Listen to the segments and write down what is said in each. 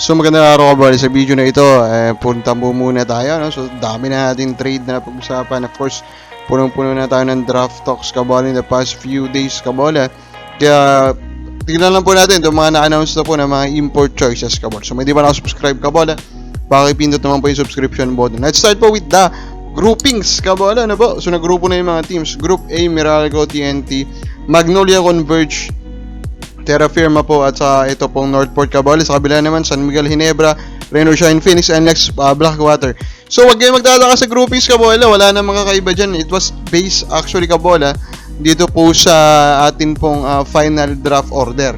So magandang araw kabali sa video na ito. Eh, punta mo muna tayo. No? So dami na natin trade na pag-usapan. Of course, punong-puno na tayo ng draft talks kabali in the past few days kabali. Kaya tignan lang po natin itong mga na-announce na po ng mga import choices kabali. So may di ba nakasubscribe kabali? Pakipindot naman po yung subscription button. Let's start po with the groupings kabali. Ano po? So nagrupo na yung mga teams. Group A, Meralco, TNT, Magnolia Converge, Terra Firma po at sa ito pong Northport Cabales. Sa kabila naman, San Miguel Hinebra, Reno Shine Phoenix, and next uh, Blackwater. So wag kayong magtataka sa groupings Kabola, wala na mga kaiba dyan. It was based actually Kabola dito po sa atin pong uh, final draft order.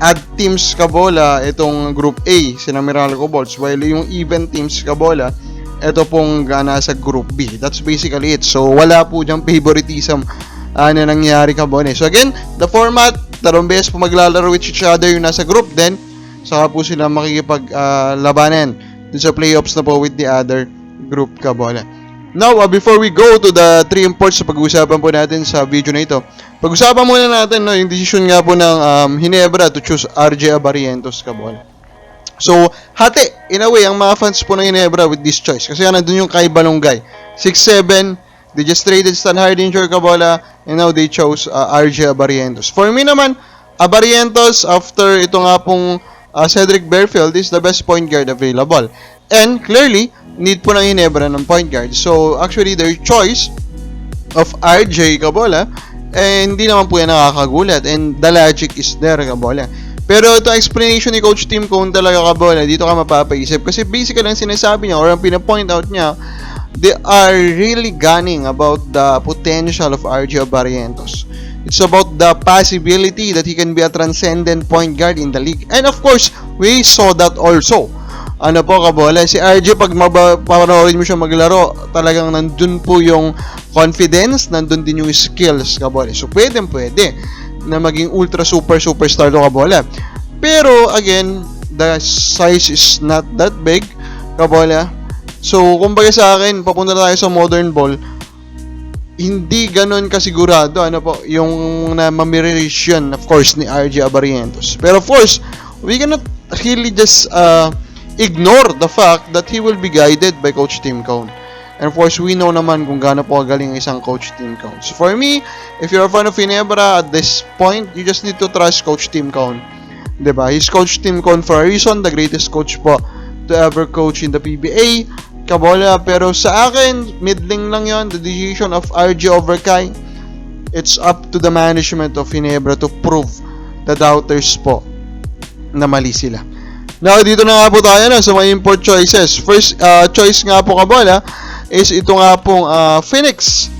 Add teams Kabola, itong group A, sina Meralco Bolts, while yung even teams Kabola, ito pong uh, nasa group B. That's basically it. So wala po dyang favoritism uh, na nangyari Kabola. So again, the format, dalawang beses po maglalaro with each other yung nasa group, then saka po sila makikipaglabanan dun sa playoffs na po with the other group Kabola. Now, uh, before we go to the three imports na pag-uusapan po natin sa video na ito, pag-usapan muna natin no, yung decision nga po ng um, Hinebra to choose RJ Abarientos Kabola. So, hati, in a way, ang mga fans po ng Hinebra with this choice. Kasi nga nandun yung Kai Balonggay. 6'7", they just traded Stan Hardinger Kabola, and now they chose uh, RJ Abarientos. For me naman, Abarientos, after ito nga pong uh, Cedric Bearfield, is the best point guard available. And, clearly, need po ng Hinebra ng point guard. So, actually, their choice of RJ Kabola, eh, hindi naman po yan nakakagulat. And the logic is there, Kabola. Pero ito explanation ni Coach Tim Cone talaga Kabola, dito ka mapapaisip. Kasi basically ang sinasabi niya or ang pinapoint out niya, they are really gunning about the potential of RJ Barrientos. It's about the possibility that he can be a transcendent point guard in the league. And of course, we saw that also. Ano po kabola, si RJ pag mapanoorin mo siya maglaro, talagang nandun po yung confidence, nandun din yung skills kabola. So pwede pwede na maging ultra super superstar to kabola. Pero again, the size is not that big kabola. So, kumbaga sa akin, papunta na tayo sa modern ball, hindi ganon kasigurado ano po yung na mamiration of course ni RJ Abarientos. Pero of course, we cannot really just uh, ignore the fact that he will be guided by Coach Tim Cone. And of course, we know naman kung gaano po kagaling ang isang Coach Tim Cone. So for me, if you're a fan of Ginebra at this point, you just need to trust Coach Tim Cone. ba? He's Coach Tim Cone for a reason, the greatest coach po to ever coach in the PBA. Kabola, pero sa akin, middling lang yon the decision of RJ over Kai. It's up to the management of Ginebra to prove the doubters po na mali sila. Now, dito na nga po tayo na sa mga import choices. First uh, choice nga po Kabola is ito nga pong uh, Phoenix.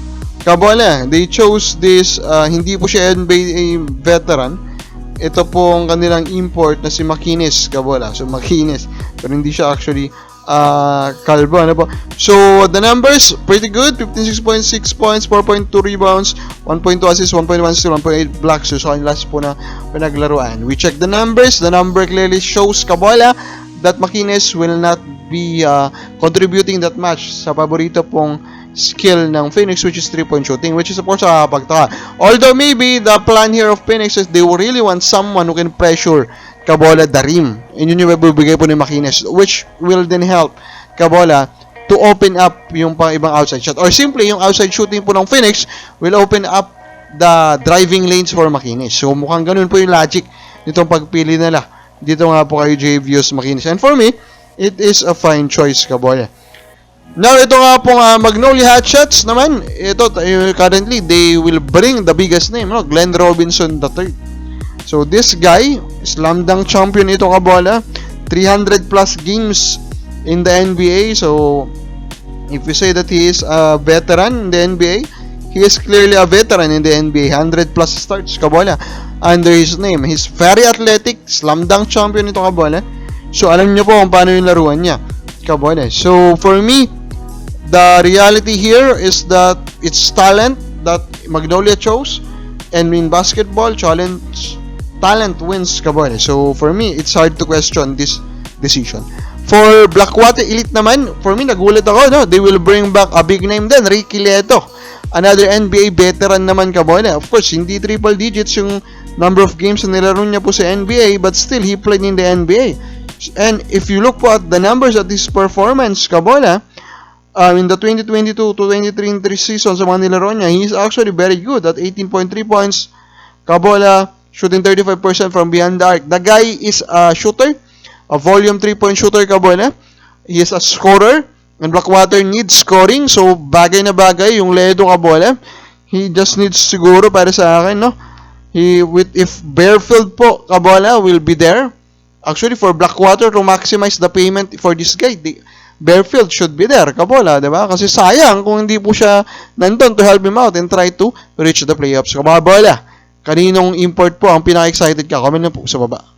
Kabola, they chose this, uh, hindi po siya NBA veteran. Ito pong kanilang import na si Makinis, Kabola. So, Makinis. Pero hindi siya actually uh, Calvo, ano po. So, the numbers, pretty good. 56.6 points, 4.2 rebounds, 1.2 assists, 1.1 steals, 1.8 blocks. So, sa last po na pinaglaruan. We check the numbers. The number clearly shows Kabola that Makines will not be uh, contributing that much sa paborito pong skill ng Phoenix which is 3-point shooting which is of course nakakapagtaka. Although maybe the plan here of Phoenix is they really want someone who can pressure Kabola the rim. And yun yung mabibigay po ni Makines which will then help Kabola to open up yung pang ibang outside shot. Or simply, yung outside shooting po ng Phoenix will open up the driving lanes for Makines. So mukhang ganun po yung logic nitong pagpili nila. Dito nga po kayo Javius Makines. And for me, it is a fine choice Kabola. Now, ito nga pong uh, Magnolia Hotshots naman. Ito, uh, currently, they will bring the biggest name, no? Glenn Robinson III. So, this guy, slam dunk champion ito kabola. 300 plus games in the NBA. So, if you say that he is a veteran in the NBA, he is clearly a veteran in the NBA. 100 plus starts kabola under his name. He's very athletic, slam dunk champion ito kabola. So, alam niyo po kung paano yung laruan niya. Kabola. So, for me, the reality here is that it's talent that Magnolia chose and in basketball challenge talent wins kaboy so for me it's hard to question this decision. For Blackwater Elite naman for me nagulat ako no? They will bring back a big name din Ricky Leto. Another NBA veteran naman kaboy of course hindi triple digits yung number of games na nilaro niya po sa NBA but still he played in the NBA And if you look po at the numbers at his performance, Kabola, um, in the 2022 to 2023 season sa mga nilaro niya, he's actually very good at 18.3 points. Kabola, shooting 35% from beyond the arc. The guy is a shooter, a volume 3-point shooter, Kabola. He is a scorer, and Blackwater needs scoring, so bagay na bagay yung Ledo Kabola. He just needs siguro para sa akin, no? He, with, if Bearfield po, Kabola, will be there, actually for Blackwater to maximize the payment for this guy, the, Bearfield should be there, Kabola, di ba? Kasi sayang kung hindi po siya nandun to help him out and try to reach the playoffs. Kabola, kaninong import po ang pinaka-excited ka? Comment na po sa baba.